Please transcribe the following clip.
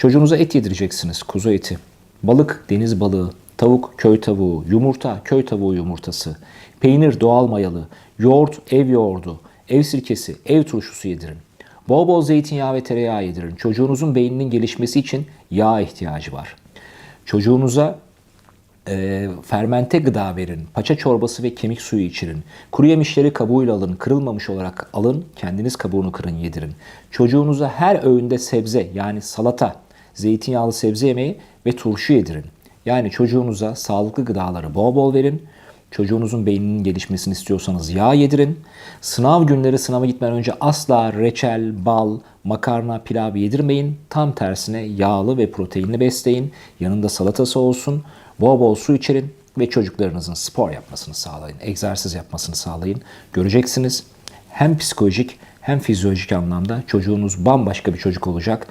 Çocuğunuza et yedireceksiniz, kuzu eti. Balık, deniz balığı, tavuk, köy tavuğu, yumurta, köy tavuğu yumurtası, peynir, doğal mayalı, yoğurt, ev yoğurdu, ev sirkesi, ev turşusu yedirin. Bol bol zeytinyağı ve tereyağı yedirin. Çocuğunuzun beyninin gelişmesi için yağ ihtiyacı var. Çocuğunuza e, fermente gıda verin. Paça çorbası ve kemik suyu içirin. Kuru yemişleri kabuğuyla alın. Kırılmamış olarak alın. Kendiniz kabuğunu kırın yedirin. Çocuğunuza her öğünde sebze yani salata, zeytinyağlı sebze yemeği ve turşu yedirin. Yani çocuğunuza sağlıklı gıdaları bol bol verin. Çocuğunuzun beyninin gelişmesini istiyorsanız yağ yedirin. Sınav günleri sınava gitmeden önce asla reçel, bal, makarna, pilav yedirmeyin. Tam tersine yağlı ve proteinli besleyin. Yanında salatası olsun. Bol bol su içirin ve çocuklarınızın spor yapmasını sağlayın. Egzersiz yapmasını sağlayın. Göreceksiniz hem psikolojik hem fizyolojik anlamda çocuğunuz bambaşka bir çocuk olacak.